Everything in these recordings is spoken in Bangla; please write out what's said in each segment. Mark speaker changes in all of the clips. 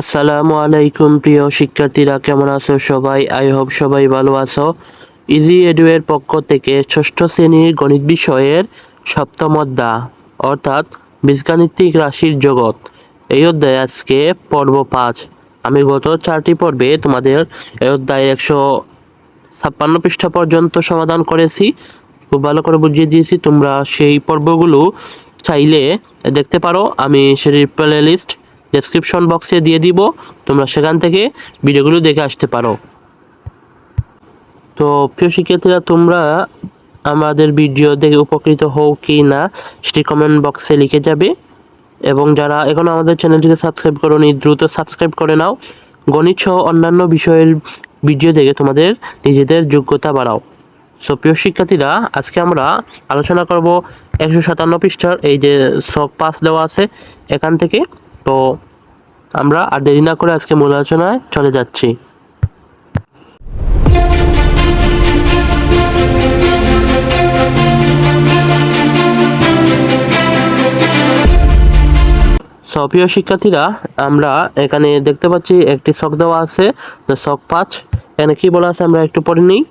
Speaker 1: আসসালামু আলাইকুম প্রিয় শিক্ষার্থীরা, কেমন আছো সবাই? আই হোপ সবাই ভালো আছো। ইজি এডুয়ের পক্ষ থেকে ষষ্ঠ শ্রেণির গণিত বিষয়ের সপ্তম অধ্যায়, অর্থাৎ বীজগাণিতিক রাশির জগৎ। এই অধ্যায় আজকে পর্ব পাঁচ। আমি গত চারটি পর্বে তোমাদের এই অধ্যায় একশো ছাপ্পান্ন পৃষ্ঠা পর্যন্ত সমাধান করেছি। খুব ভালো করে বুঝিয়ে দিয়েছি, তোমরা সেই পর্বগুলো চাইলে দেখতে পারো। আমি সেটির প্লে লিস্ট ডেসক্রিপশন বক্সে দিয়ে দিব। তোমরা সেখান থেকে ভিডিওগুলো দেখে আসতে পারো। তো প্রিয় শিক্ষার্থীরা, তোমরা আমাদের ভিডিও দেখে উপকৃত হও কি না, সেটি কমেন্ট বক্সে লিখে যাবে। এবং যারা এখনও আমাদের চ্যানেলটিকে সাবস্ক্রাইব করোনি, দ্রুত সাবস্ক্রাইব করে নাও। গণিত সহ অন্যান্য বিষয়ের ভিডিও দেখে তোমাদের নিজেদের যোগ্যতা বাড়াও। সো প্রিয় শিক্ষার্থীরা, আজকে আমরা আলোচনা করব একশো সাতান্ন পৃষ্ঠার, এই যে সব পাস দেওয়া আছে এখান থেকে। তো আমরা আর দেরি না করে আজকে মূল আলোচনায় চলে যাচ্ছি। সো, প্রিয় শিক্ষার্থীরা, আমরা এখানে দেখতে পাচ্ছি একটি শখ দেওয়া আছে শখ পাঁচ। এখানে কি বলা আছে আমরা একটু পড়ে নিই,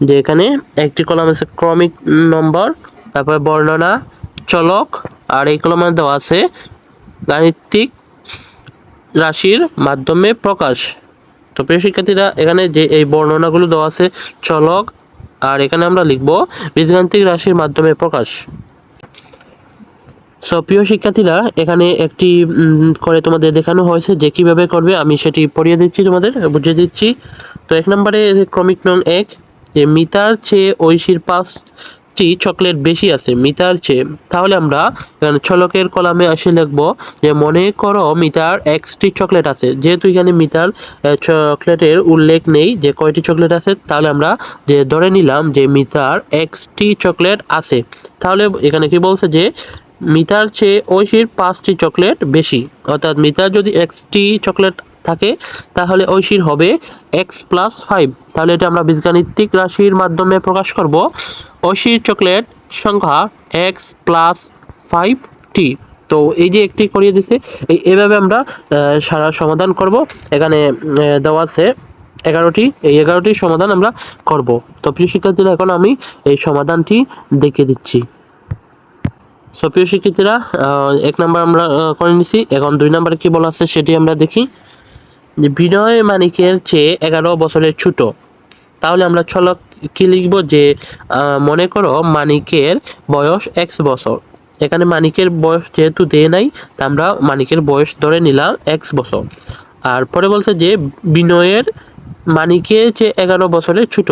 Speaker 1: যে এখানে একটি কলাম আছে ক্রমিক নম্বর, তারপরে বর্ণনা, চলক, আর এই কলমে দেওয়া আছে গাণিতিক রাশির মাধ্যমে প্রকাশ। তো প্রিয় শিক্ষার্থীরা, এখানে যে এই বর্ণনাগুলো দেওয়া আছে, চলক, আর এখানে আমরা লিখব বীজগাণিতিক রাশির মাধ্যমে প্রকাশ। সো প্রিয় শিক্ষার্থীরা, এখানে একটি করে তোমাদের দেখানো হয়েছে যে কীভাবে করবে, আমি সেটি পড়িয়ে দিচ্ছি তোমাদের, বুঝিয়ে দিচ্ছি। তো এক নম্বরে ক্রমিক নং এক, যে মিতার চেয়ে ঐশীর পাঁচটি চকলেট বেশি আছে, মিতার চেয়ে। তাহলে আমরা ছলকের কলামে এসে লিখব যে, মনে করো মিতার এক্সটি চকলেট আছে। যেহেতু এখানে মিতার চকলেটের উল্লেখ নেই যে কয়টি চকলেট আছে, তাহলে আমরা যে ধরে নিলাম যে মিতার এক্সটি চকলেট আছে। তাহলে এখানে কি বলছে যে, মিতার চেয়ে ঐশীর পাঁচটি চকলেট বেশি। অর্থাৎ মিতার যদি এক্সটি চকলেট থাকে, তাহলে ঐশীর হবে এক্স প্লাস ফাইভ। তাহলে এটা আমরা বীজগাণিতিক রাশির মাধ্যমে প্রকাশ করব। ঐশীর চকলেট সংখ্যা এক্স প্লাস ফাইভ টি তো এই যে একটি করিয়ে দিছে এভাবে আমরা সারা সমাধান করব। এখানে দেওয়া আছে এগারোটি। এই এগারোটির সমাধান আমরা করব। তো প্রিয় শিক্ষার্থীরা, এখন আমি এই সমাধানটি দেখে দিচ্ছি। সো প্রিয় শিক্ষার্থীরা এক নাম্বার আমরা করে নিছি। এখন দুই নাম্বারে কি বলা আছে সেটি আমরা দেখি। বিনয় মানিকের চেয়ে এগারো বছরের ছোট। তাহলে আমরা ছলক কি লিখব যে মনে করো মানিকের বয়স এক্স বছর। এখানে মানিকের বয়স যেহেতু দেয় নাই, তা আমরা মানিকের বয়স ধরে নিলাম এক্স বছর। আর পরে বলছে যে, বিনয়ের মানিকের যে এগারো বছরের ছোট।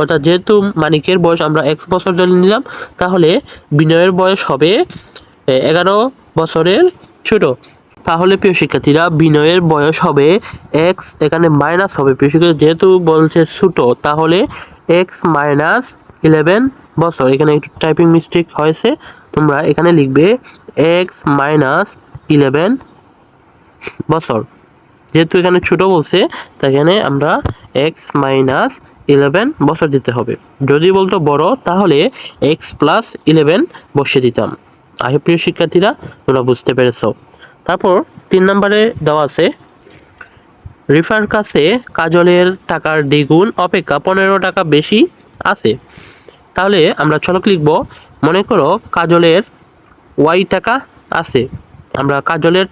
Speaker 1: অর্থাৎ যেহেতু মানিকের বয়স আমরা এক্স বছর ধরে নিলাম, তাহলে বিনয়ের বয়স হবে এগারো বছরের ছোট। তাহলে প্রিয় শিক্ষার্থীরা, বিনয়ের বয়স হবে এক্স এখানে মাইনাস হবে। প্রিয় শিক্ষার্থী, যেহেতু বলছে ছোট, তাহলে এক্স মাইনাস ইলেভেন বছর। এখানে একটু টাইপিং মিস্টেক হয়েছে। তোমরা এখানে লিখবে এক্স মাইনাস ইলেভেন বছর। যেহেতু এখানে ছোট বলছে, তাই এখানে আমরা এক্স মাইনাস ইলেভেন বছর দিতে হবে। যদি বলতো বড়, তাহলে এক্স প্লাস ইলেভেন বসিয়ে দিতাম। আহ প্রিয় শিক্ষার্থীরা, তোমরা বুঝতে পেরেছ। তারপর তিন নম্বরে দেওয়া আছে, রিফার কাছে কাজলের টাকার দ্বিগুণ অপেক্ষা পনেরো টাকা বেশি আছে। তাহলে আমরা চলক লিখব, মনে করো কাজলের ওয়াই টাকা আছে। আমরা কাজলের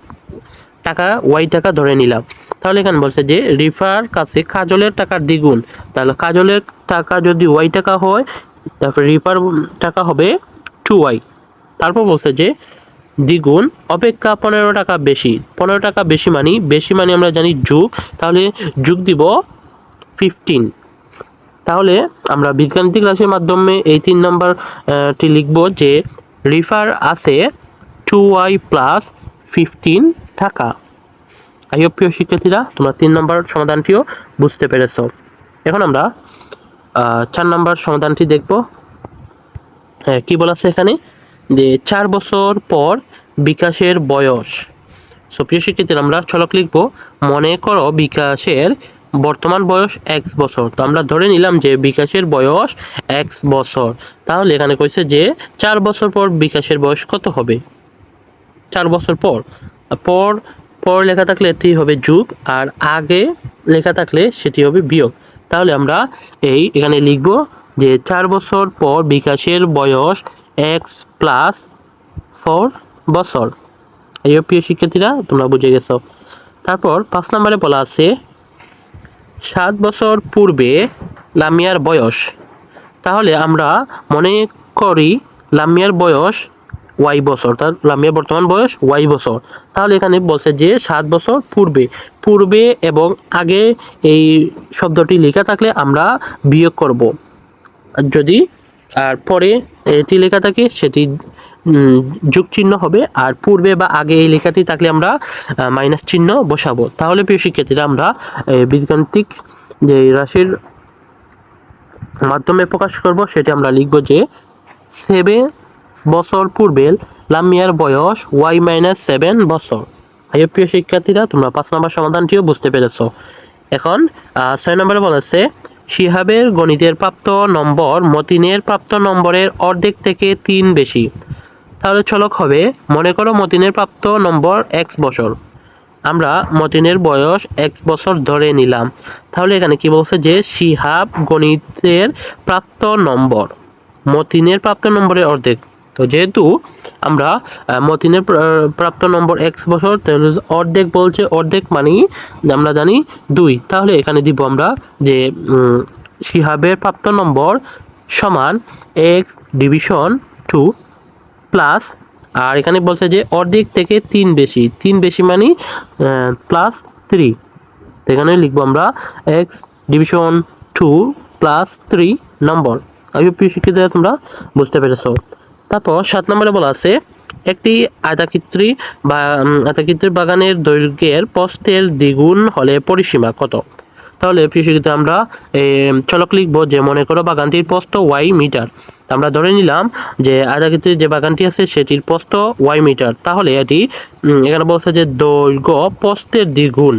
Speaker 1: টাকা, ওয়াই টাকা ধরে নিলাম। তাহলে এখানে বলছে যে, রিফার কাছে কাজলের টাকার দ্বিগুণ। তাহলে কাজলের টাকা যদি ওয়াই টাকা হয়, তারপর রিফার টাকা হবে টু ওয়াই। তারপর বলছে যে দ্বিগুণ। অপেক্ষা পনেরো টাকা বেশি। পনেরো টাকা বেশি মানি বেশি মানি আমরা জানি যুগ। তাহলে যুগ দিব ফিফটিন তাহলে আমরা বীজগাণিতিক রাশির মাধ্যমে এই তিন নম্বর আহ, টি লিখব যে রিফার আছে টু ওয়াই প্লাস ফিফটিন টাকা। আই হোপ প্রিয় শিক্ষার্থীরা তোমরা তিন নম্বর সমাধানটিও বুঝতে পেরেছ। এখন আমরা চার নম্বর সমাধানটি দেখব। হ্যাঁ কী বলা আছে এখানে? যে চার বছর পর বিকাশের বয়স। সো প্রিয় শিক্ষার্থীরা, আমরা ছলক লিখব, মনে করো বিকাশের বর্তমান বয়স এক্স বছর। তো আমরা ধরে নিলাম যে বিকাশের বয়স এক্স বছর। তাহলে এখানে কইছে যে চার বছর পর বিকাশের বয়স কত হবে? চার বছর পর। পর পর লেখা থাকলে এটি হবে যুগ, আর আগে লেখা থাকলে সেটি হবে বিয়োগ। তাহলে আমরা এই এখানে লিখব যে চার বছর পর বিকাশের বয়স এক্স প্লাস ফোর বছর। এই প্রিয় শিক্ষার্থীরা, তোমরা বুঝে গেছো। তারপর পাঁচ নম্বরে বলা আছে, সাত বছর পূর্বে লামিয়ার বয়স। তাহলে আমরা মনে করি লামিয়ার বয়স ওয়াই বছর। তার লামিয়ার বর্তমান বয়স ওয়াই বছর। তাহলে এখানে বলছে যে সাত বছর পূর্বে। পূর্বে এবং আগে এই শব্দটি লেখা থাকলে আমরা বিয়োগ করব। যদি আর পরে এটি লেখা থাকে সেটি উম, যোগ চিহ্ন হবে। আর পূর্বে বা আগে এই লেখাটি থাকলে আমরা মাইনাস চিহ্ন বসাবো। তাহলে প্রিয় শিক্ষার্থীরা আমরা বীজগাণিতিক যে রাশির মাধ্যমে প্রকাশ করব সেটি আমরা লিখব যে সেভেন বছর পূর্বে লামিয়ার বয়স ওয়াই মাইনাস সেভেন বছর। আইও প্রিয় শিক্ষার্থীরা তোমরা পাঁচ নম্বর সমাধানটিও বুঝতে পেরেছ। এখন ছয় নম্বরে বলেছে শিহাবের গণিতের প্রাপ্ত নম্বর, মতিনের প্রাপ্ত নম্বরের অর্ধেক থেকে তিন বেশি। তাহলে চলক হবে, মনে করো মতিনের প্রাপ্ত নম্বর এক্স বছর। আমরা মতিনের বয়স এক বছর ধরে নিলাম। তাহলে এখানে কি বলছে যে শিহাব গণিতের প্রাপ্ত নম্বর, মতিনের প্রাপ্ত নম্বরের অর্ধেক। তো যেহেতু আমরা মতিনের প্রাপ্ত নম্বর এক্স বছর তাহলে অর্ধেক বলছে অর্ধেক মানেই আমরা জানি দুই। তাহলে এখানে দিব আমরা যে উম, শিহাবের প্রাপ্ত নম্বর সমান এক্স ডিভিশন টু প্লাস আর এখানে বলছে যে অর্ধেক থেকে তিন বেশি। তিন বেশি মানে প্লাস থ্রি এখানে লিখব আমরা X division two plus three নম্বর। আমি প্রিয় শিক্ষিতরা তোমরা বুঝতে পেরেছ। তারপর সাত নম্বরে বলা আছে একটি আয়তাকৃত্রী বা উম, আয়তাকৃত্রির বাগানের দৈর্ঘ্যের প্রস্থের দ্বিগুণ হলে পরিসীমা কত? তাহলে শিক্ষিত আমরা চলক লিখব যে মনে করো বাগানটির প্রস্থ ওয়াই মিটার। আমরা ধরে নিলাম যে আয়তাকৃতির যে বাগানটি আছে সেটির প্রস্থ ওয়াই মিটার। তাহলে এটি এখানে বলছে যে দৈর্ঘ্য প্রস্থের দ্বিগুণ।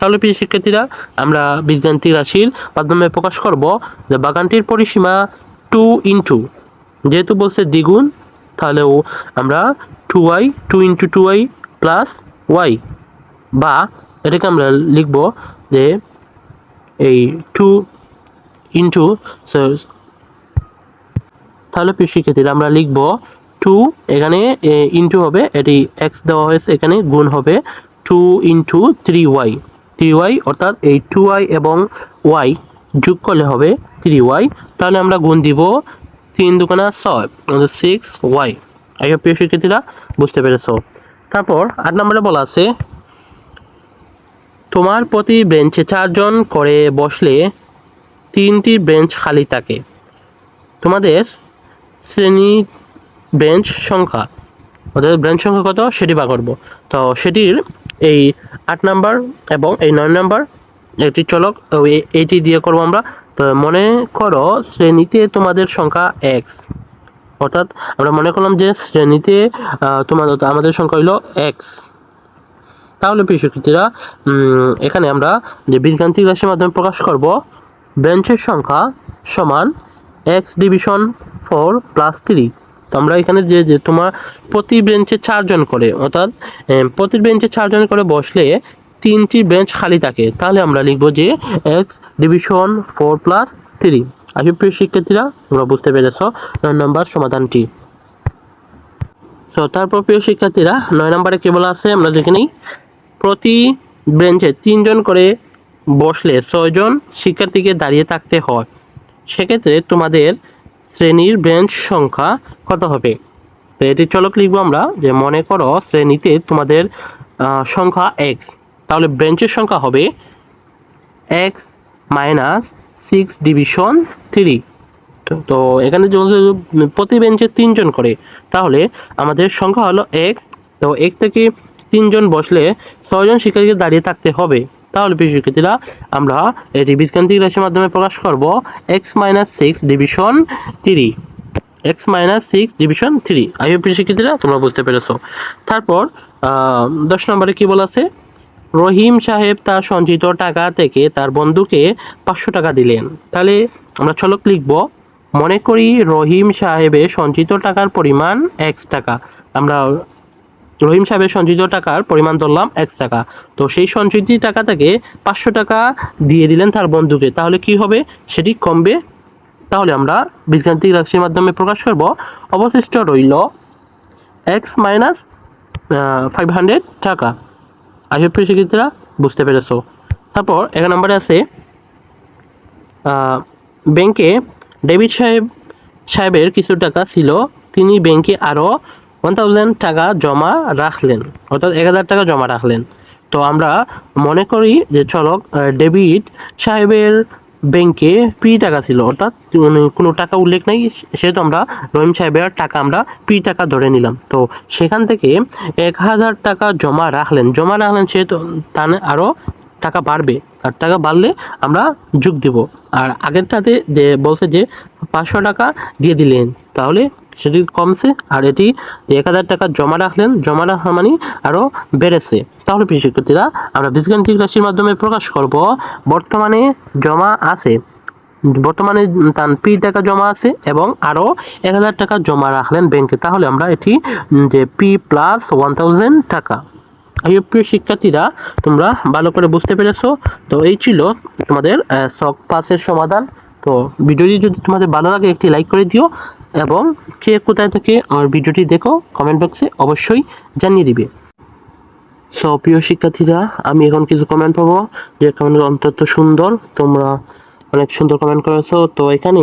Speaker 1: তাহলে প্রিয় শিক্ষার্থীরা আমরা বীজগান্তি রাশির মাধ্যমে প্রকাশ করব যে বাগানটির পরিসীমা টু ইন্টু যেহেতু বলছে দ্বিগুণ তাহলেও আমরা two Y two into two Y plus Y বা এটাকে আমরা লিখব যে এই টু ইন্টু তাহলে শিক্ষার্থীরা আমরা লিখব টু এখানে ইন্টু হবে, এটি এক্স দেওয়া হয়েছে, এখানে গুণ হবে two into three Y three Y অর্থাৎ এই টু ওয়াই এবং ওয়াই যোগ করলে হবে থ্রি ওয়াই তাহলে আমরা গুণ দিব তিন দুকানা ছয় সিক্স ওয়াই এই প্রিয় শিক্ষার্থীরা, বুঝতে পেরেছ? তারপর আট নম্বরে বলা আছে, তোমার প্রতি বেঞ্চে চারজন করে বসলে তিনটি বেঞ্চ খালি থাকে। তোমাদের শ্রেণি বেঞ্চ সংখ্যা, অর্থাৎ বেঞ্চ সংখ্যা কত? সেটি বা করব। তো সেটির এই আট নাম্বার এবং এই নয় নাম্বার, একটি চলক এইটি দিয়ে করব আমরা। তো মনে করো শ্রেণীতে তোমাদের সংখ্যা এক্স অর্থাৎ আমরা মনে করলাম যে শ্রেণীতে তোমাদের আমাদের সংখ্যা হলো এক্স তাহলে প্রিয় শিক্ষার্থীরা এখানে আমরা যে বীজগান্তিক রাশির মাধ্যমে প্রকাশ করব বেঞ্চের সংখ্যা সমান X division four plus three তো আমরা এখানে যে যে তোমার প্রতি বেঞ্চে চারজন করে, অর্থাৎ প্রতি বেঞ্চে চারজন করে বসলে তিনটি বেঞ্চ খালি থাকে। তাহলে আমরা লিখব যে X division four plus three আশি প্রিয় শিক্ষার্থীরা, তোমরা বুঝতে পেরেছ নয় নম্বর সমাধানটি। তো তারপর প্রিয় শিক্ষার্থীরা, নয় নম্বরে কেবল আছে? আমরা দেখে নিই। প্রতি বেঞ্চে তিনজন করে বসলে ছয়জন শিক্ষার্থীকে দাঁড়িয়ে থাকতে হয়। সেক্ষেত্রে তোমাদের শ্রেণির বেঞ্চ সংখ্যা কত হবে? তো এটি চলক লিখব আমরা যে মনে করো শ্রেণীতে তোমাদের সংখ্যা এক্স তাহলে বেঞ্চের সংখ্যা হবে X minus six division three তো- এখানে প্রতি বেঞ্চে তিনজন করে, তাহলে আমাদের সংখ্যা হলো এক্স তো এক্স থেকে তিনজন বসলে ছয়জন শিক্ষার্থীকে দাঁড়িয়ে থাকতে হবে। তাহলে প্রিয় শিক্ষার্থীরা, আমরা এটি বীজগান্তিক রাশির মাধ্যমে প্রকাশ করব X minus six division three X minus six division three I প্রিয় শিক্ষার্থীরা তোমরা বুঝতে পেরেছ। তারপর দশ নম্বরে কি বলা আছে? রহিম সাহেব তার সঞ্চিত টাকা থেকে তার বন্ধুকে পাঁচশো টাকা দিলেন। তাহলে আমরা চলক লিখব, মনে করি রহিম সাহেবের সঞ্চিত টাকার পরিমাণ এক্স টাকা। আমরা রহিম সাহেবের সঞ্চিত টাকার পরিমাণ ধরলাম এক টাকা। তো সেই সঞ্চিত টাকা থেকে পাঁচশো টাকা দিয়ে দিলেন তার বন্ধুকে। তাহলে কি হবে? সেটি কমবে। তাহলে আমরা বীজগাণিতিক রাশির মাধ্যমে প্রকাশ করব। অবশিষ্ট রইল এক্স মাইনাস ফাইভ হান্ড্রেড টাকা। আশা করি শিক্ষার্থীরা বুঝতে পেরেছ তারপর এক নম্বরে আছে ব্যাংকে ডেভিড সাহেব, সাহেবের কিছু টাকা ছিল, তিনি ব্যাংকে আরও ওয়ান থাউজেন্ড টাকা জমা রাখলেন, অর্থাৎ এক হাজার টাকা জমা রাখলেন। তো আমরা মনে করি যে চলক ডেভিড সাহেবের ব্যাংকে পি টাকা ছিল, অর্থাৎ মানে কোনো টাকা উল্লেখ নাই, সেহেতু আমরা রহিম সাহেবের টাকা আমরা পি টাকা ধরে নিলাম। তো সেখান থেকে এক হাজার টাকা জমা রাখলেন। জমা রাখলেন সেহেতু তা আরও টাকা বাড়বে। আর টাকা বাড়লে আমরা যোগ দিব। আর আগেরটাতে যে বলছে যে পাঁচশো টাকা দিয়ে দিলেন, তাহলে সেটি কমছে আর এটি এক হাজার টাকা জমা রাখলেন, জমা রাখা মানে আরও বেড়েছে। তাহলে শিক্ষার্থীরা, আমরা বীজগাণিতিক রাশির মাধ্যমে প্রকাশ করব, বর্তমানে জমা আছে। বর্তমানে তার পি টাকা জমা আছে এবং আরও এক হাজার টাকা জমা রাখলেন ব্যাংকে তাহলে আমরা এটি, যে পি প্লাস ওয়ান টাকা। এই প্রিয় শিক্ষার্থীরা, তোমরা ভালো করে বুঝতে পেরেছ। তো এই ছিল তোমাদের শখ পাসের সমাধান। তো ভিডিওটি যদি তোমাদের ভালো লাগে, একটি লাইক করে দিও। এবং কে কোথায় থেকে আমার ভিডিওটি দেখো কমেন্ট বক্সে অবশ্যই জানিয়ে দিবে। সো প্রিয় শিক্ষার্থীরা, আমি এখন কিছু কমেন্ট পাবো, যে কমেন্ট অন্তত সুন্দর, তোমরা অনেক সুন্দর কমেন্ট করেছ। তো, এখানে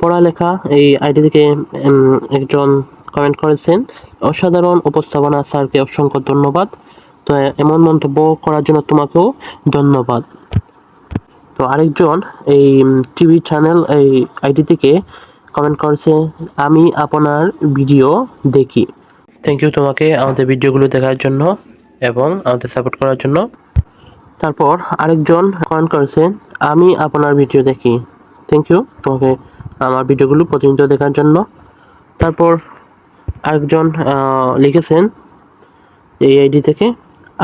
Speaker 1: পড়ালেখা, এই আইডি থেকে একজন কমেন্ট করেছেন। অসাধারণ উপস্থাপনা, স্যারকে অসংখ্য ধন্যবাদ। তো, এমন মন্তব্য করার জন্য তোমাকেও ধন্যবাদ। তো, আরেকজন এই টিভি চ্যানেল এই আইডি থেকে কমেন্ট করেছে, আমি আপনার ভিডিও দেখি। থ্যাংক ইউ তোমাকে আমাদের ভিডিওগুলো দেখার জন্য এবং আমাদের সাপোর্ট করার জন্য। তারপর আরেকজন কমেন্ট করেছে, আমি আপনার ভিডিও দেখি। থ্যাংক ইউ তোমাকে আমার ভিডিওগুলো প্রতিনিয়ত দেখার জন্য। তারপর আরেকজন লিখেছেন, এই আইডি থেকে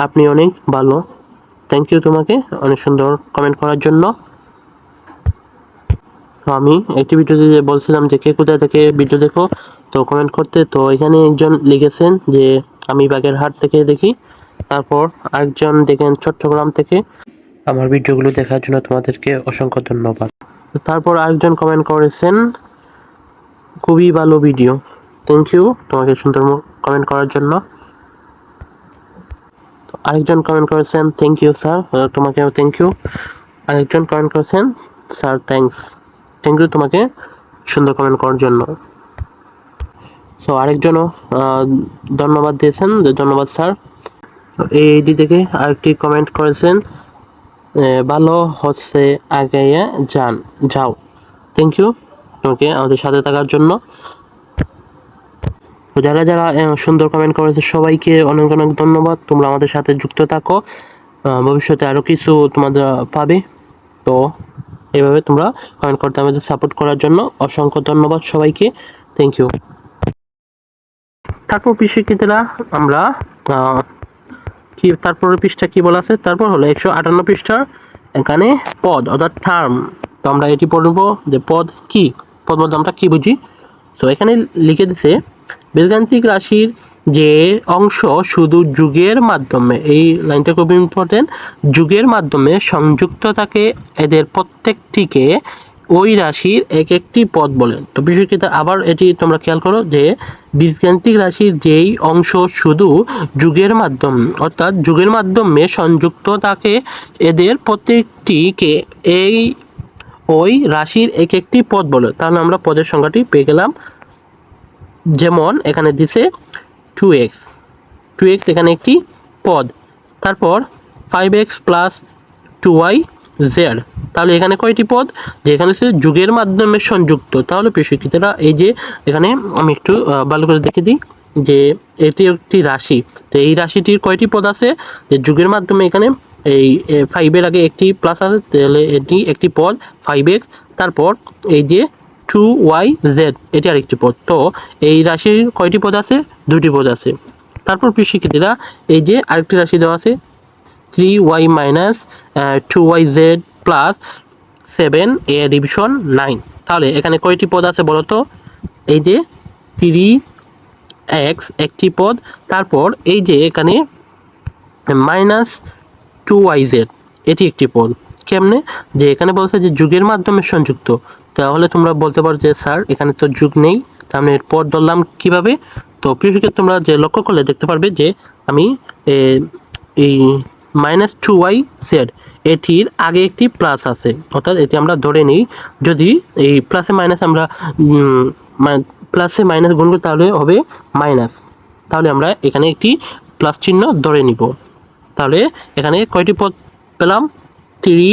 Speaker 1: আপনি অনেক ভালো। থ্যাংক ইউ তোমাকে অনেক সুন্দর কমেন্ট করার জন্য। আমি একটি ভিডিওতে যে বলছিলাম যে কে কোথায় থেকে ভিডিও দেখো, তো কমেন্ট করতে, তো এখানে একজন লিখেছেন যে আমি বাগেরহাট থেকে দেখি, তারপর আরেকজন দেখেন চট্টগ্রাম থেকে। আমার ভিডিওগুলো দেখার জন্য তোমাদেরকে অসংখ্য ধন্যবাদ। তারপর আরেকজন কমেন্ট করেছেন, খুবই ভালো ভিডিও থ্যাংক ইউ তোমাকে সুন্দর কমেন্ট করার জন্য। আরেকজন কমেন্ট করেছেন থ্যাংক ইউ স্যার তোমাকেও থ্যাংক ইউ আরেকজন কমেন্ট করেছেন স্যার থ্যাঙ্কস থ্যাংক ইউ তোমাকে সুন্দর কমেন্ট করার জন্য। সো আরেকজনও ধন্যবাদ দিয়েছেন, যে ধন্যবাদ স্যার। এই আইডি থেকে আরেকটি কমেন্ট করেছেন ভালো হচ্ছে আগে যান, যাও। থ্যাংক ইউ তোমাকে আমাদের সাথে থাকার জন্য। যারা যারা সুন্দর কমেন্ট করেছে, সবাইকে অনেক অনেক ধন্যবাদ। তোমরা আমাদের সাথে যুক্ত থাকো ভবিষ্যতে আরও কিছু তোমাদের পাবে। তো এইভাবে তোমরা কমেন্ট করতে আমাদের সাপোর্ট করার জন্য অসংখ্য ধন্যবাদ সবাইকে। থ্যাংক ইউ তারপর শিক্ষিতরা আমরা কি, তারপর পৃষ্ঠা কি বলা আছে? তারপর হলো একশো আটান্ন পৃষ্ঠার এখানে পদ, অর্থাৎ টার্ম তো আমরা এটি পড়ব যে পদ কি? পদ বলতে আমরা কি বুঝি? তো এখানে লিখে দিছে, বীজগাণিতিক রাশির যে অংশ শুধু যুগের মাধ্যমে, এই লাইনটা খুব ইম্পর্টেন্ট যুগের মাধ্যমে সংযুক্ত থাকে এদের প্রত্যেকটিকে ওই রাশির এক একটি পদ বলেন তো বিষয়টি আবার এটি তোমরা খেয়াল করো যে বীজগাণিতিক রাশির যেই অংশ শুধু যুগের মাধ্যমে, অর্থাৎ যুগের মাধ্যমে সংযুক্ত থাকে এদের প্রত্যেকটিকে এই ওই রাশির এক একটি পদ বলে। তাহলে আমরা পদের সংখ্যাটি পেয়ে গেলাম। যেমন এখানে দিছে টু এক্স টু এক্স এখানে একটি পদ। তারপর five X plus two Y Z তাহলে এখানে কয়টি পদ? যে এখানে হচ্ছে যুগের মাধ্যমে সংযুক্ত। তাহলে প্রেক্ষিতেরা এই যে এখানে আমি একটু ভালো করে দেখে দিই যে এটি একটি রাশি। তো এই রাশিটির কয়টি পদ আছে? যে যুগের মাধ্যমে এখানে এই ফাইভের আগে একটি প্লাস আছে, তাহলে এটি একটি পদ ফাইভ এক্স তারপর এই যে টু ওয়াই জেড এটি আরেকটি পদ। তো এই রাশির কয়টি পদ আছে? দুটি পদ আছে। তারপর শিক্ষার্থীরা, এই যে আরেকটি রাশি দেওয়া আছে three Y minus two Y Z plus seven A division nine তাহলে এখানে কয়টি পদ আছে বলো তো? এই যে থ্রি এক্স একটি পদ। তারপর এই যে এখানে মাইনাস টু ওয়াই জেড এটি একটি পদ। কেমনে? যে এখানে বলছে যে যুগের মাধ্যমে সংযুক্ত। তাহলে তোমরা বলতে পারো যে, স্যার, এখানে তো যুগ নেই। তাহলে এর পদ ধরলাম কীভাবে? তো প্রিয় তোমরা যে লক্ষ্য করলে দেখতে পারবে যে, আমি এই মাইনাস টু ওয়াই সেড এটির আগে একটি প্লাস আছে। অর্থাৎ এটি আমরা ধরে নিই। যদি এই প্লাসে মাইনাস আমরা প্লাসে মাইনাস গুণ করি, তাহলে হবে মাইনাস তাহলে আমরা এখানে একটি প্লাস চিহ্ন ধরে নিব। তাহলে এখানে কয়টি পদ পেলাম? থ্রি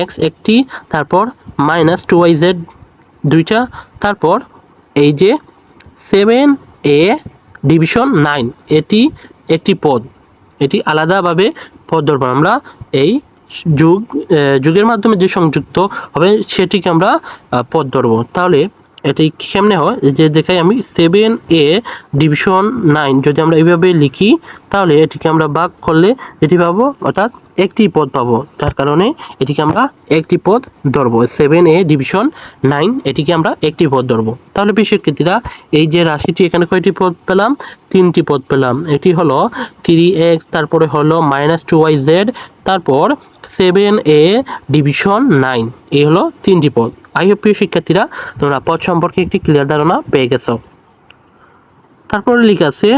Speaker 1: এক্স একটি, তারপর মাইনাস টু ওয়াই জেড দুইটা, তারপর এই যে সেভেন এ ডিভিশন নাইন এটি একটি পদ। এটি আলাদাভাবে পদ ধরবো। আমরা এই যুগ যুগের মাধ্যমে যে সংযুক্ত হবে, সেটিকে আমরা পদ ধরবো। তাহলে এটি কেমনে হয় যে দেখাই আমি সেভেন এ ডিভিশন নাইন যদি আমরা এইভাবে লিখি, তাহলে এটিকে আমরা ভাগ করলে এটি পাবো, অর্থাৎ একটি পদ পাবো। তার কারণে এটিকে আমরা একটি পদ ধরবো সেভেন এ ডিভিশন নাইন এটিকে আমরা একটি পদ ধরবো। তাহলে শিক্ষার্থীরা এই যে রাশিটি, এখানে কয়টি পদ পেলাম? তিনটি পদ পেলাম। এটি হলো থ্রি এক্স তারপরে হলো মাইনাস টু ওয়াই জেড তারপর সেভেন এ ডিভিশন নাইন এই হলো তিনটি পদ। আই হোপ প্রিয় শিক্ষার্থীরা তোমরা পদ সম্পর্কে একটি ক্লিয়ার ধারণা পেয়ে গেছো। তারপরে লিখা আছে,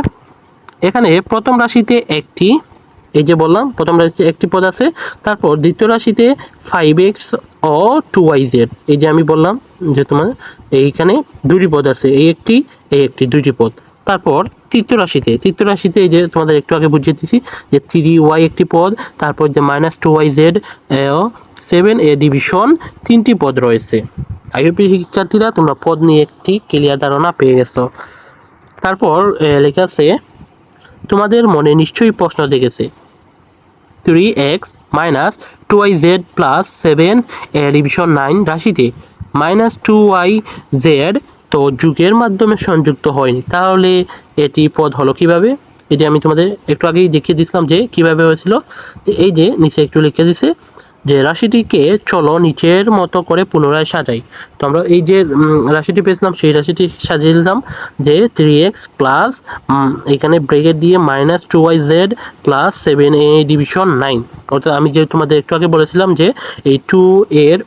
Speaker 1: এখানে প্রথম রাশিতে একটি, এই যে বললাম, প্রথম রাশিতে একটি পদ আছে। তারপর দ্বিতীয় রাশিতে ফাইভ এক্স ও টু ওয়াই জেড এই যে আমি বললাম যে তোমার এইখানে দুটি পদ আছে, এই একটি এই একটি দুইটি পদ। তারপর তৃতীয় রাশিতে তৃতীয় রাশিতে যে তোমাদের একটু আগে বুঝিয়ে দিচ্ছি যে থ্রি ওয়াই একটি পদ, তারপর যে minus two Y Z seven A division তিনটি পদ রয়েছে। আইওপি শিক্ষার্থীরা তোমরা পদ নিয়ে একটি ক্লিয়ার ধারণা পেয়ে গেছো। তারপর লেখা আছে, তোমাদের মনে নিশ্চয়ই প্রশ্ন দেখেছে three X minus two Y Z plus seven A division nine রাশিতে মাইনাস টু ওয়াই জেড তো যুগের মাধ্যমে সংযুক্ত হয়নি। তাহলে এটি পদ হলো কীভাবে? এটি আমি তোমাদের একটু আগেই দেখিয়ে দিয়েছিলাম যে কীভাবে হয়েছিল। এই যে নিচে একটু লিখে দিছে যে রাশিটিকে চলো নিচের মতো করে পুনরায় সাজাই। তো আমরা এই যে রাশিটি পেয়েছিলাম, সেই রাশিটি সাজিয়ে দিলাম যে থ্রি এক্স প্লাস এখানে ব্রেকেট দিয়ে minus two Y Z plus seven A division nine অর্থাৎ আমি যে তোমাদের একটু আগে বলেছিলাম যে এই টু এর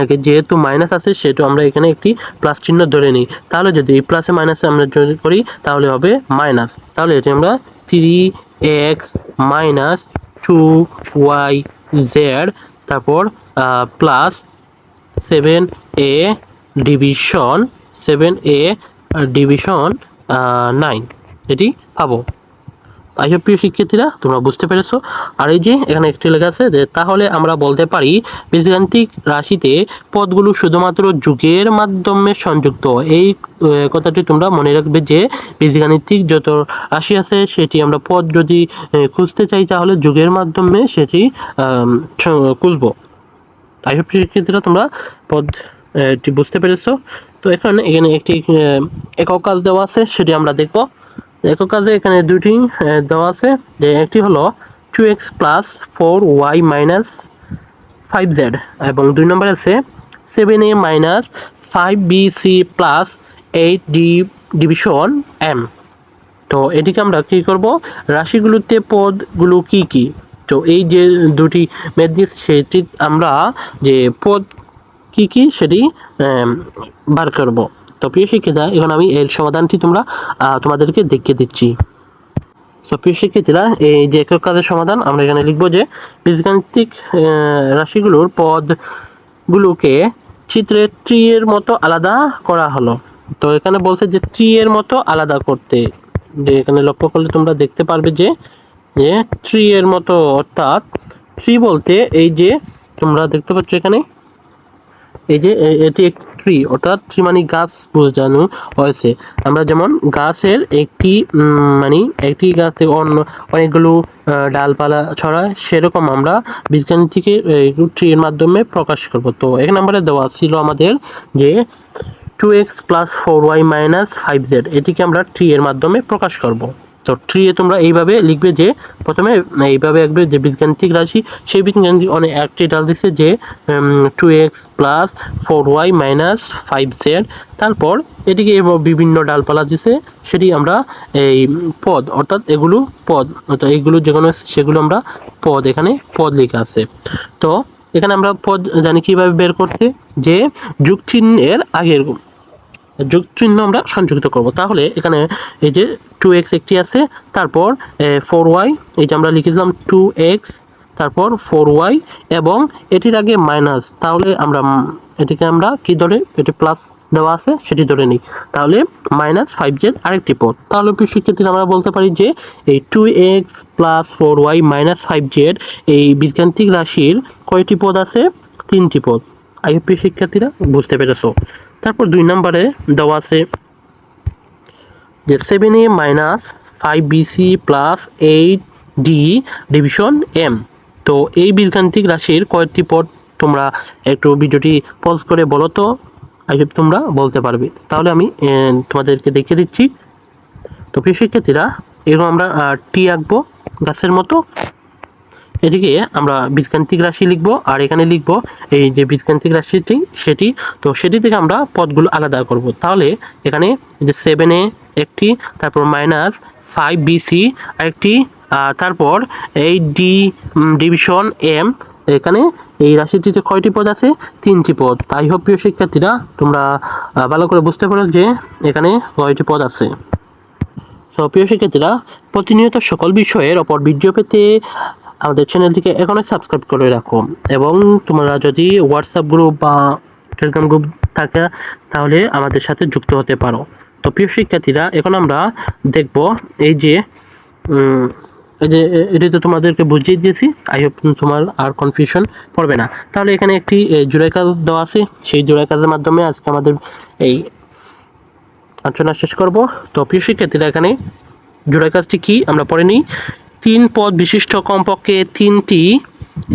Speaker 1: আগে যেহেতু মাইনাস আছে, সেহেতু আমরা এখানে একটি প্লাস চিহ্ন ধরে নিই। তাহলে যদি এই প্লাসে মাইনাসে আমরা যদি করি, তাহলে হবে মাইনাস তাহলে এটি আমরা three X minus two Y Z তারপর plus seven A division seven A division nine এটি পাবো। আইসব প্রিয় শিক্ষার্থীরা, তোমরা বুঝতে পেরেছ। আর এই যে, এখানে একটি লেখা আছে যে, তাহলে আমরা বলতে পারি, বীজগাণিতিক রাশিতে পদগুলো শুধুমাত্র যুগের মাধ্যমে সংযুক্ত। এই কথাটি তোমরা মনে রাখবে যে, বীজগাণিতিক যত রাশি আছে, সেটি আমরা পদ যদি খুঁজতে চাই, তাহলে যুগের মাধ্যমে সেটি খুঁজবো। আই হোপ শিক্ষার্থীরা, তোমরা পদ বুঝতে পেরেছ। তো এখন এখানে একটি একক কাজ দেওয়া আছে, সেটি আমরা দেখব। একক কাজে এখানে দুটি দেওয়া আছে। যে একটি হলো two X plus four Y minus five Z এবং দুই নম্বর আছে seven A minus five B C plus eight D division M তো এটিকে আমরা কী করব? রাশিগুলোতে পদগুলো কি কি? তো এই যে দুটি ম্যাথ দিয়ে সেটি আমরা যে পদ কি কি, সেটি বার করব। তো প্রিয় শিক্ষিতা এখন আমি এর সমাধানটি তোমরা তোমাদেরকে দেখিয়ে দিচ্ছি। তো প্রিয় শিক্ষার্থীরা, এই যে একক কাজের সমাধান, আমরা এখানে লিখব যে বীজগাণিতিক রাশিগুলোর পদগুলোকে চিত্রে ট্রি এর মতো আলাদা করা হলো। তো এখানে বলছে যে ট্রি এর মতো আলাদা করতে। যে এখানে লক্ষ্য করলে তোমরা দেখতে পারবে যে যে ট্রি এর মতো অর্থাৎ ট্রি বলতে এই যে তোমরা দেখতে পাচ্ছ এখানে এই যে এটি একটি ট্রি অর্থাৎ ট্রি মানে গাছ বোঝানো হয়েছে। আমরা যেমন গাছের একটি মানে একটি গাছ থেকে অন্য অনেকগুলো ডালপালা ছড়ায়, সেরকম আমরা বিজ্ঞান থেকে ট্রির মাধ্যমে প্রকাশ করব। তো এক নম্বরে দেওয়া ছিল আমাদের যে two X plus four Y minus five Z এটিকে আমরা ট্রি এর মাধ্যমে প্রকাশ করব। তো এ তোমরা এইভাবে লিখবে যে প্রথমে এইভাবে একবে যে বীজগাণিতিক রাশি, সেই বীজগাণিতিক অনেক একটি ডাল দিচ্ছে যে two X plus four Y minus five Z তারপর এটিকে বিভিন্ন ডালপালা দিছে, সেটি আমরা এই পদ, অর্থাৎ এগুলো পদ, অর্থাৎ এইগুলো যেগুলো সেগুলো আমরা পদ, এখানে পদ লেখা আছে। তো এখানে আমরা পদ জানি কীভাবে বের করতে, যে যুগ চিহ্নের আগের যোগ চিহ্ন আমরা সংযুক্ত করব। তাহলে এখানে এই যে টু এক্স একটি আছে, তারপর ফোর ওয়াই এই যে আমরা লিখেছিলাম টু এক্স তারপর ফোর ওয়াই এবং এটির আগে মাইনাস তাহলে আমরা এটিকে আমরা কি ধরে, এটি প্লাস দেওয়া আছে, সেটি ধরে নিই। তাহলে মাইনাস ফাইভ জেড আরেকটি পদ। তাহলে সেক্ষেত্রে আমরা বলতে পারি যে এই two X plus four Y minus five Z এই বীজগান্তিক রাশির কয়টি পদ আছে? তিনটি পদ। আইএপি শিক্ষার্থীরা বুঝতে পেরেছ। তারপর দুই নম্বরে দেওয়া আছে যে seven A minus five B C plus eight D division M তো এই বীজগান্তিক রাশির কয়েকটি পদ তোমরা একটু ভিডিওটি পজ করে বলো তো আই তোমরা বলতে পারবে। তাহলে আমি তোমাদেরকে দেখিয়ে দিচ্ছি। তো প্রিয় শিক্ষার্থীরা এরকম আমরা টি আঁকবো গাছের মতো। এদিকে আমরা বীজগাণিতিক রাশি লিখব আর এখানে লিখব এই যে বীজগাণিতিক রাশিটি সেটি তো সেটি থেকে আমরা পদগুলো আলাদা করব। তাহলে এখানে যে সেভেন এ একটি তারপর মাইনাস ফাইভ বিসি আহ, তারপর এই ডি ডিভিশন এম এখানে এই রাশিটিতে কয়টি পদ আছে? তিনটি পদ। তাই হোক প্রিয় শিক্ষার্থীরা তোমরা ভালো করে বুঝতে পারো যে এখানে কয়টি পদ আছে। তো প্রিয় শিক্ষার্থীরা প্রতিনিয়ত সকল বিষয়ের ওপর ভিডিও পেতে আমাদের চ্যানেলটিকে এখনই সাবস্ক্রাইব করে রাখো। এবং তোমরা যদি হোয়াটসঅ্যাপ গ্রুপ বা টেলিগ্রাম গ্রুপ থাকে, তাহলে আমাদের সাথে যুক্ত হতে পারো। তো প্রিয় শিক্ষার্থীরা, এখন আমরা দেখব এই যে এই যে এটি তো তোমাদেরকে বুঝিয়ে দিয়েছি। আই হোপ তোমার আর কনফিউশন পড়বে না। তাহলে এখানে একটি জোড়াই কাজ দেওয়া আছে। সেই জোড়াই কাজের মাধ্যমে আজকে আমাদের এই আলোচনা শেষ করব। তো প্রিয় শিক্ষার্থীরা, এখানে জোড়াই কাজটি কি? আমরা পড়ে নিই। তিন পদ বিশিষ্ট কমপক্ষে তিনটি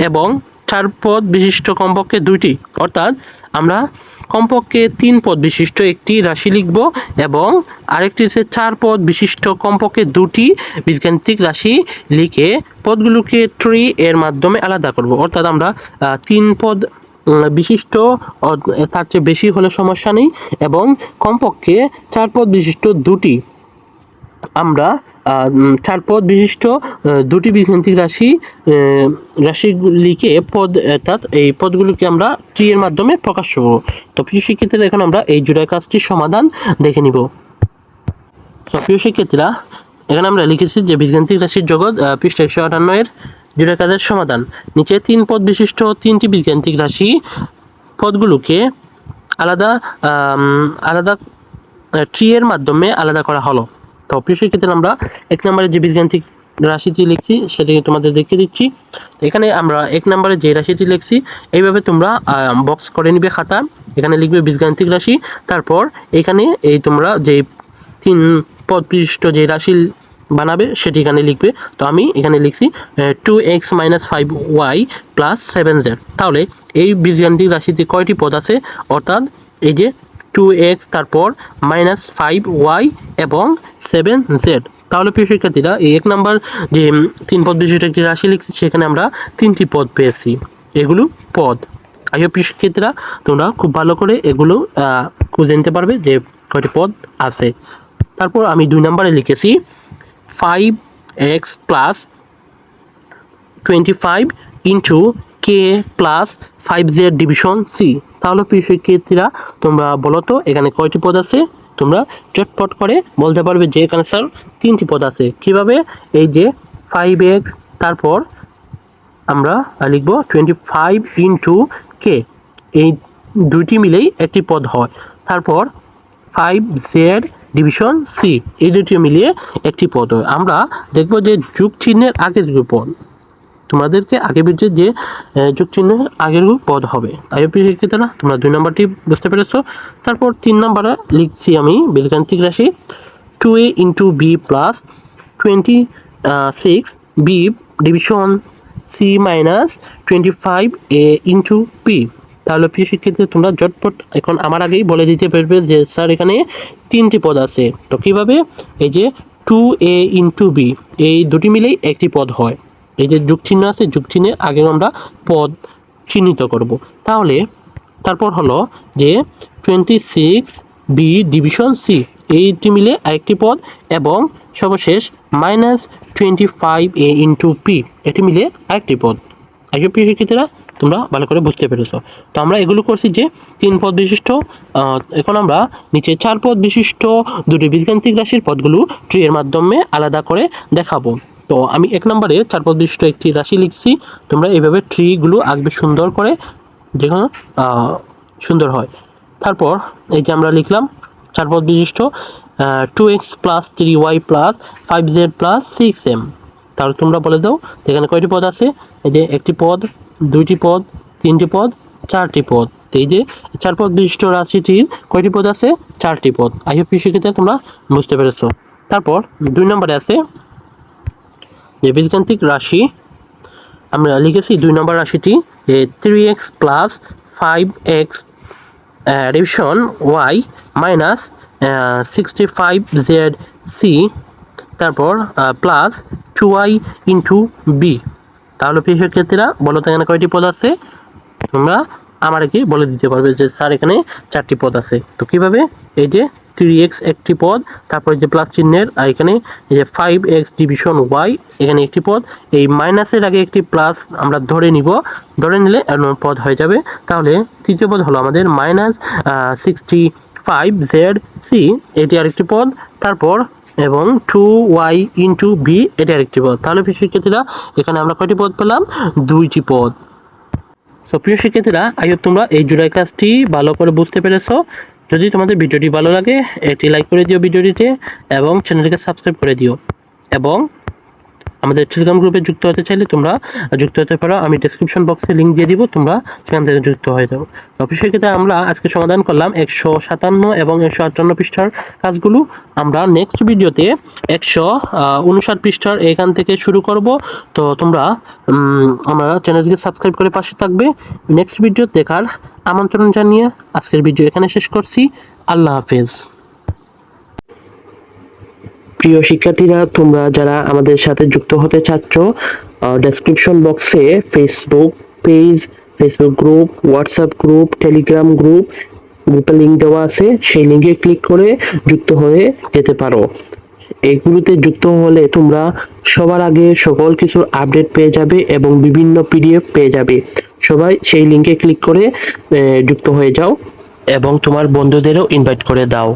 Speaker 1: এবং চার পদ বিশিষ্ট কমপক্ষে দুইটি। অর্থাৎ আমরা কমপক্ষে তিন পদ বিশিষ্ট একটি রাশি লিখব এবং আরেকটি হচ্ছে চার পদ বিশিষ্ট কমপক্ষে দুটি বীজগাণিতিক রাশি লিখে পদগুলোকে ট্রি এর মাধ্যমে আলাদা করব। অর্থাৎ আমরা তিন পদ বিশিষ্ট তার চেয়ে বেশি হলে সমস্যা নেই এবং কমপক্ষে চার পদ বিশিষ্ট দুটি আমরা চার পদ বিশিষ্ট দুটি বীজগাণিতিক রাশি রাশিগুলিকে পদ, অর্থাৎ এই পদগুলোকে আমরা ট্রি এর মাধ্যমে প্রকাশ করব। তো প্রিয় শিক্ষার্থীরা, এখন আমরা এই জোড়াই কাজটির সমাধান দেখে নিব। তো প্রিয় শিক্ষার্থীরা, এখানে আমরা লিখেছি যে বীজগাণিতিক রাশির জগৎ পৃষ্ঠা একশো আটান্ন এর জোড়াই কাজের সমাধান। নিচে তিন পদ বিশিষ্ট, তিনটি বীজগাণিতিক রাশি পদগুলোকে আলাদা আলাদা ট্রি এর মাধ্যমে আলাদা করা হলো। তো প্রিয় শিক্ষার্থীরা, আমরা এক নম্বরে যে বীজগাণিতিক রাশিটি লিখছি, সেটি তোমাদের দেখিয়ে দিচ্ছি। এখানে আমরা এক নম্বরে যে রাশিটি লিখছি, এইভাবে তোমরা বক্স করে নিবে খাতা, এখানে লিখবে বীজগাণিতিক রাশি, তারপর এখানে এই তোমরা যে তিন পদ বিশিষ্ট যে রাশি বানাবে, সেটি এখানে লিখবে। তো আমি এখানে লিখছি two X minus five Y plus seven Z তাহলে এই বীজগাণিতিক রাশিতে কয়টি পদ আছে? অর্থাৎ এই যে টু এক্স তারপর মাইনাস ফাইভ ওয়াই এবং সেভেন জেড তাহলে প্রিয় শিক্ষার্থীরা, এই এক নাম্বার যে তিন পদ বিশিষ্ট একটি রাশি লিখছি, সেখানে আমরা তিনটি পদ পেয়েছি। এগুলো পদ। আই হোপ শিক্ষার্থীরা, তোমরা খুব ভালো করে এগুলো খুঁজে নিতে পারবে যে কয়টি পদ আছে। তারপর আমি দুই নম্বরে লিখেছি five X plus twenty five into K plus five Z division C তাহলে প্রিয় শিক্ষার্থীরা, তোমরা বলো তো, এখানে কয়টি পদ আছে? তোমরা চটপট করে বলতে পারবে যে এখানে স্যার তিনটি পদ আছে। কীভাবে? এই যে ফাইভ এক্স তারপর আমরা লিখব টোয়েন্টি ফাইভ ইন্টু কে এই দুইটি মিলেই একটি পদ হয়। তারপর ফাইভ জেড ডিভিশন সি এই দুটি মিলিয়ে একটি পদ হয়। আমরা দেখব যে যুগ চিহ্নের আগের যুগ পদ তোমাদেরকে আগে বুঝছে যে যুগ আগের পদ হবে। তাই শিক্ষিতরা তোমরা দুই নম্বরটি বুঝতে পেরেছ। তারপর তিন নম্বরে লিখছি আমি বীজগাণিতিক রাশি two A into B plus twenty six B division C minus twenty five A into P তাহলে প্রিয় শিক্ষার্থী তোমরা ঝটপট এখন আমার আগেই বলে দিতে পারবে যে, স্যার, এখানে তিনটি পদ আছে। তো কীভাবে? এই যে টু এ ইন্টু বি এই দুটি মিলেই একটি পদ হয়। এই যে যুগ চিহ্ন আছে যুগ চিহ্নে আগে আমরা পদ চিহ্নিত করব। তাহলে তারপর হলো যে twenty six B division C এইটি মিলে আরেকটি পদ এবং সর্বশেষ minus twenty five A into P এটি মিলে আরেকটি পদ। আগে প্রিয় শিক্ষার্থীরা, তোমরা ভালো করে বুঝতে পেরেছ। তো আমরা এগুলো করছি যে তিন পদ বিশিষ্ট এখন আমরা নিচে চার পদ বিশিষ্ট দুটি বীজগান্তিক রাশির পদগুলো ট্রি এর মাধ্যমে আলাদা করে দেখাবো। তো আমি এক নম্বরে চার পদ একটি রাশি লিখছি। তোমরা এইভাবে ট্রিগুলো আঁকবে সুন্দর করে, যেখানে সুন্দর হয়। তারপর এই যে আমরা লিখলাম চার পদ বিশিষ্ট two X plus three Y plus five Z plus six M তাহলে তোমরা বলে দাও এখানে কয়টি পদ আছে? এই যে একটি পদ, দুইটি পদ, তিনটি পদ, চারটি পদ। এই যে চার পদ বিশিষ্ট রাশিটির কয়টি পদ আছে? চারটি পদ। আই হোপ সেক্ষেত্রে তোমরা বুঝতে পেরেছ। তারপর দুই নম্বরে আছে যে রাশি, আমরা লিখেছি দুই নম্বর রাশিটি three X plus five X division Y minus sixty five Z C তারপর plus two Y into B তাহলে প্রিয় শিক্ষার্থীরা, বলো তো এখানে কয়টি পদ আছে? তোমরা আমার কি বলে দিতে পারবে যে স্যার এখানে চারটি পদ আছে। তো কীভাবে? এই যে থ্রি এক্স একটি পদ, তারপর যে প্লাস চিহ্নের, আর এখানে যে ফাইভ এক্স ডিভিশন ওয়াই এখানে একটি পদ। এই মাইনাসের আগে একটি প্লাস আমরা ধরে নিব। ধরে নিলে পদ হয়ে যাবে। তাহলে তৃতীয় পদ হলো আমাদের minus sixty five Z C এটি আরেকটি পদ। তারপর এবং টু ওয়াই ইন্টু বি এটি আরেকটি পদ। তাহলে শিক্ষার্থীরা, এখানে আমরা কয়টি পদ পেলাম? দুইটি পদ। সো প্রিয় শিক্ষার্থীরা, আই তোমরা এই জুলাই ক্লাসটি ভালো করে বুঝতে পেরেছ। যদি তোমাদের ভিডিওটি ভালো লাগে এটি লাইক করে দিও ভিডিওটিতে এবং চ্যানেলটিকে সাবস্ক্রাইব করে দিও। এবং আমাদের টেলিগ্রাম গ্রুপে যুক্ত হতে চাইলে তোমরা যুক্ত হতে পারো। আমি ডেসক্রিপশন বক্সে লিঙ্ক দিয়ে দিব, তোমরা সেখান থেকে যুক্ত হয়ে যাও। তো ক্ষেত্রে আমরা আজকে সমাধান করলাম একশো সাতান্ন এবং একশো আটান্ন পৃষ্ঠার কাজগুলো। আমরা নেক্সট ভিডিওতে একশো উনষাট পৃষ্ঠার এখান থেকে শুরু করব। তো তোমরা আমরা চ্যানেলটিকে সাবস্ক্রাইব করে পাশে থাকবে। নেক্সট ভিডিও দেখার আমন্ত্রণ জানিয়ে আজকের ভিডিও এখানে শেষ করছি। আল্লাহ হাফেজ। প্রিয় শিক্ষার্থীরা, তোমরা যারা আমাদের সাথে যুক্ত হতে চাচ্ছ ডেসক্রিপশন বক্সে Facebook page Facebook group WhatsApp group Telegram group গ্রুপে লিঙ্ক দেওয়া আছে। সেই লিঙ্কে ক্লিক করে যুক্ত হয়ে যেতে পারো। এগুলোতে যুক্ত হলে তোমরা সবার আগে সকল কিছুর আপডেট পেয়ে যাবে এবং বিভিন্ন পিডিএফ পেয়ে যাবে। সবাই সেই লিঙ্কে ক্লিক করে যুক্ত হয়ে যাও এবং তোমার বন্ধুদেরও ইনভাইট করে দাও।